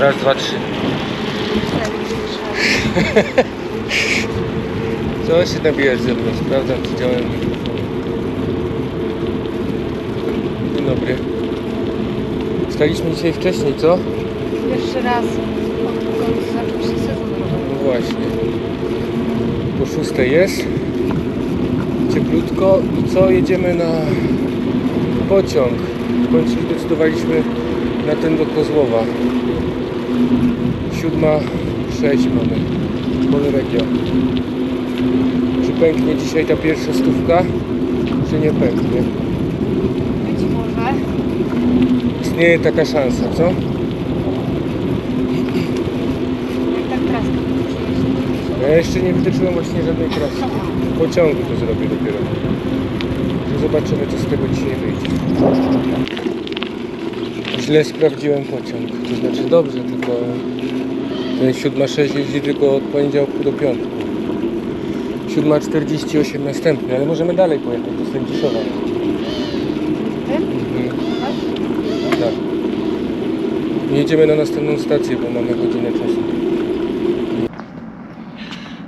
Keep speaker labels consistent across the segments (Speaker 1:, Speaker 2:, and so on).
Speaker 1: Raz, dwa, trzy. Co się nabijasz ze mną? Sprawdzam, czy działają mikrofony. Dzień dobry. Staliśmy dzisiaj wcześniej, co?
Speaker 2: Pierwszy raz odkąd zaczął się sezon.
Speaker 1: No właśnie. Po szóstej jest. Cieplutko. I co? Jedziemy na pociąg. W końcu zdecydowaliśmy na ten do Kozłowa. Siódma, sześć mamy. Polregio. Czy pęknie dzisiaj ta pierwsza stówka? Czy nie pęknie?
Speaker 2: Być może.
Speaker 1: Istnieje taka szansa, co?
Speaker 2: Jak tak traska
Speaker 1: Ja jeszcze nie wytyczyłem właśnie żadnej trasy. W pociągu to zrobię dopiero. Zobaczymy, co z tego dzisiaj wyjdzie. Źle sprawdziłem pociąg. To znaczy dobrze, tylko ten 7.6 jeździ tylko od poniedziałku do piątku. 7.48 następny, ale możemy dalej pojechać do Sędziszowa. Mhm. Tak. Jedziemy na następną stację, bo mamy godzinę czasu.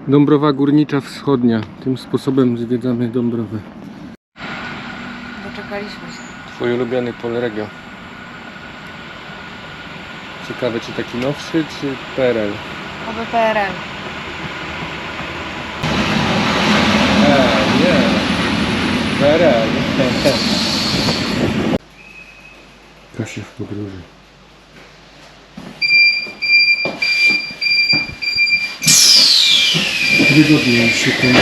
Speaker 1: Dąbrowa Górnicza Wschodnia. Tym sposobem zwiedzamy Dąbrowę.
Speaker 2: Doczekaliśmy się.
Speaker 1: Twój ulubiony Polregio. Ciekawe, czy taki nowszy, czy PRL?
Speaker 2: Oby PRL.
Speaker 1: Nie, nie. PRL. Kasia w podróży. Wygodniej się tym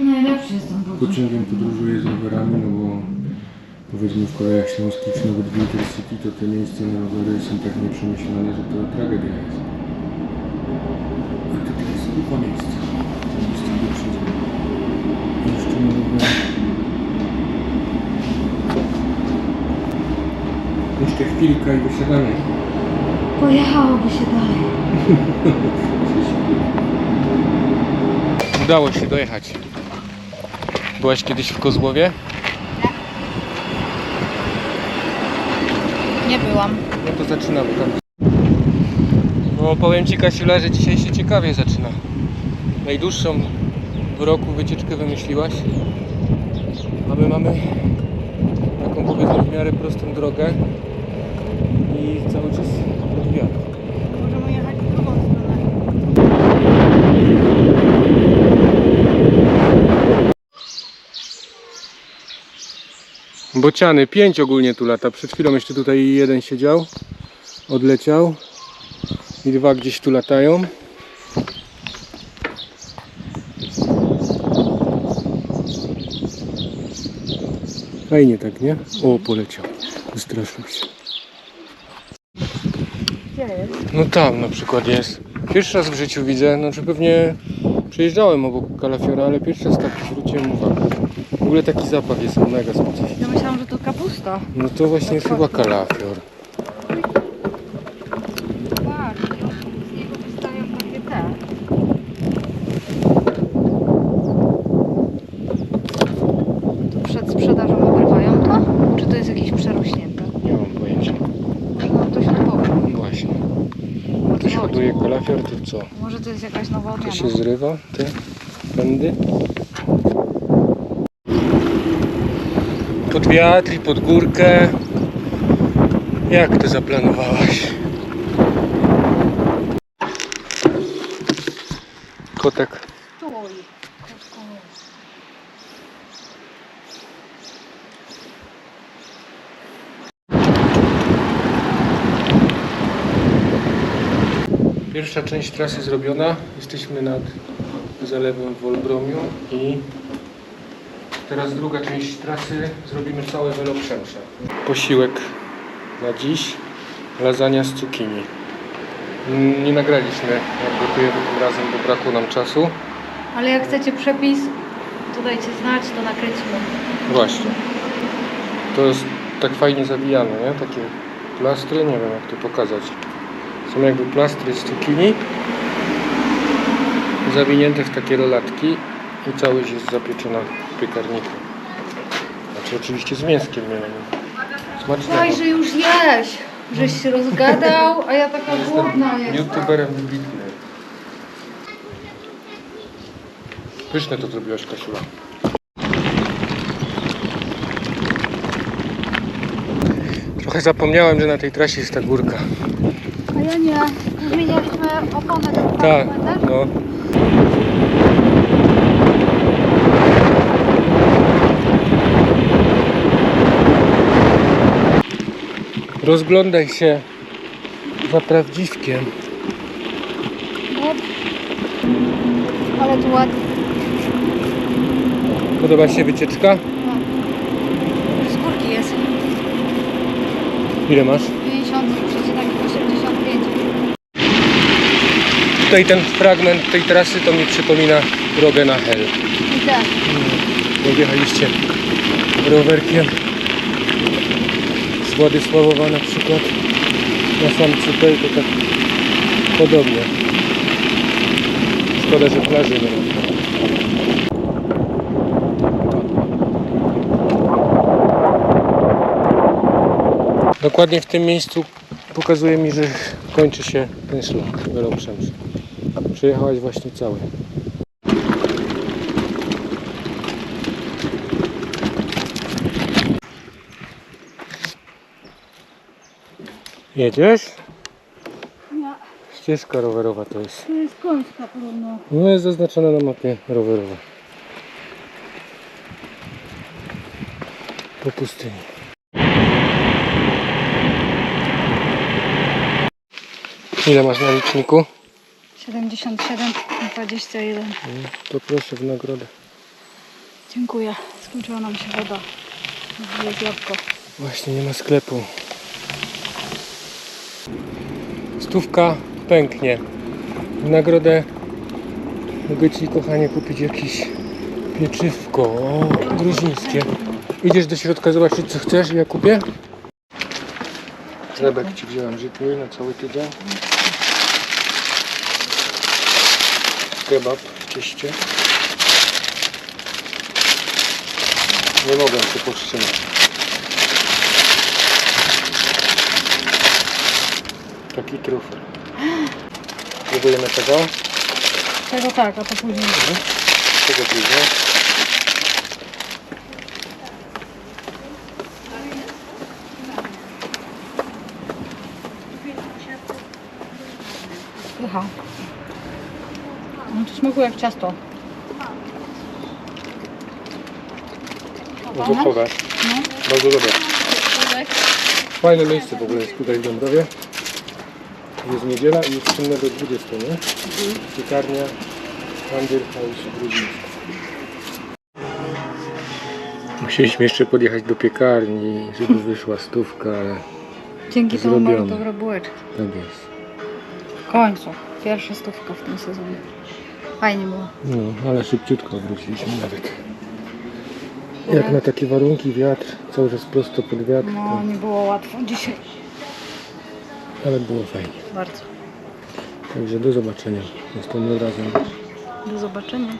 Speaker 2: Najlepszy jest ten
Speaker 1: pociągiem podróżuje z rowerami, no bo powiedzmy w kolejach śląskich czy nawet w Intercity to te miejsca na rowery są tak nieprzemyślane, że to tragedia jest. A tutaj jest grupa miejsc. To miejsce do przyjdziemy. Jeszcze na rower. Jeszcze chwilkę i wysiadamy.
Speaker 2: Pojechałoby się dalej.
Speaker 1: Udało się dojechać. Byłaś kiedyś w Kozłowie?
Speaker 2: Nie byłam.
Speaker 1: No to zaczynamy tam. No powiem Ci Kasiula, że dzisiaj się ciekawie zaczyna. Najdłuższą w roku wycieczkę wymyśliłaś. A my mamy taką powiedzmy w miarę prostą drogę i cały czas pod wiatr.
Speaker 2: Możemy jechać
Speaker 1: Bociany, pięć ogólnie tu lata. Przed chwilą jeszcze tutaj jeden siedział, odleciał i dwa gdzieś tu latają. Fajnie tak, nie? O, poleciał. Wystraszył się. No tam na przykład jest. Pierwszy raz w życiu widzę, znaczy pewnie przejeżdżałem obok kalafiora, ale pierwszy raz tak zwróciłem uwagę. W ogóle taki zapach jest mega specyficzny.
Speaker 2: Ja myślałam, że to kapusta.
Speaker 1: No to właśnie jest chyba kalafior.
Speaker 2: Tak. Z niego wystają takie te. To przed sprzedażą obrywają to? Czy to jest jakieś przerośnięte?
Speaker 1: Nie mam pojęcia.
Speaker 2: No to się powie.
Speaker 1: Właśnie. Ktoś hoduje kalafior, to co?
Speaker 2: Może to jest jakaś nowa
Speaker 1: To
Speaker 2: odmiana.
Speaker 1: się zrywa, te pędy? Pod wiatr i pod górkę. Jak ty zaplanowałaś? Kotek. Pierwsza część trasy zrobiona. Jesteśmy nad zalewem w Olbromiu i teraz druga część trasy zrobimy całe Welo Przemsze. Posiłek na dziś. Lasagna z cukinii. Nie nagraliśmy jak gotujemy tym razem, bo brakło nam czasu.
Speaker 2: Ale jak chcecie przepis, to dajcie znać, to nakręcimy.
Speaker 1: Właśnie. To jest tak fajnie zawijane, nie? Takie plastry, nie wiem jak to pokazać. Są jakby plastry z cukinii zawinięte w takie rolatki i całość jest zapieczona w piekarniku. Znaczy oczywiście z mięskiem mielonym. Smacznego.
Speaker 2: Dajże już jeść! Żeś się rozgadał, a ja taka głodna jestem.
Speaker 1: YouTuberem wybitnym. Pyszne to zrobiłaś, Kasiula. Trochę zapomniałem, że na tej trasie jest ta górka.
Speaker 2: A ja nie. Zmienialiśmy oponę
Speaker 1: Tak, no. Rozglądaj się za prawdziwkiem.
Speaker 2: Ale tu ładnie.
Speaker 1: Podoba się wycieczka?
Speaker 2: Z górki jest.
Speaker 1: Ile masz?
Speaker 2: 50,85.
Speaker 1: Tutaj ten fragment tej trasy to mi przypomina drogę na Hel.
Speaker 2: I tak.
Speaker 1: Jak jechaliście rowerkiem Władysławowa na przykład na sam Cypel, to tak podobnie. Szkoda, że plaży nie ma. Dokładnie w tym miejscu pokazuje mi, że kończy się ten szlak Weloprzemszy. Przejechałaś właśnie cały. Jedziesz?
Speaker 2: Nie.
Speaker 1: Ścieżka rowerowa to jest.
Speaker 2: Tu jest końska podobno.
Speaker 1: No jest zaznaczona na mapie rowerowej. Po pustyni. Ile masz na liczniku?
Speaker 2: 77 i 21.
Speaker 1: To proszę w nagrodę.
Speaker 2: Dziękuję. Skończyła nam się woda. Jest jabłko.
Speaker 1: Właśnie nie ma sklepu. Stówka pęknie. W nagrodę mogę Ci kochanie kupić jakieś pieczywko o, gruzińskie. Idziesz do środka zobaczyć co chcesz i ja kupię? Chlebek Ci wziąłem żytni na cały tydzień. Kebab w cieście. Nie mogę się powstrzymać. Taki trufel. Próbujemy tego.
Speaker 2: Tego tak, a to później.
Speaker 1: Tego później.
Speaker 2: Słucham. No to smakuje jak ciasto.
Speaker 1: To pokaż.
Speaker 2: No.
Speaker 1: Bardzo dobre. Fajne miejsce w ogóle jest tutaj w Dąbrowie. Jest niedziela i jest czynne do 20, nie? Piekarnia Handel House Gruziński. Musieliśmy jeszcze podjechać do piekarni, żeby wyszła stówka, ale
Speaker 2: Dzięki temu mamy
Speaker 1: Zrobione.
Speaker 2: dobre bułeczki.
Speaker 1: tak jest.
Speaker 2: W końcu. Pierwsza stówka w tym sezonie. Fajnie było.
Speaker 1: No, ale szybciutko wróciliśmy nawet. Jak na takie warunki, wiatr, cały czas prosto pod wiatr,
Speaker 2: No,
Speaker 1: to,
Speaker 2: nie było łatwo dzisiaj.
Speaker 1: Ale było fajnie.
Speaker 2: Bardzo.
Speaker 1: Także do zobaczenia następnym razem.
Speaker 2: Do zobaczenia.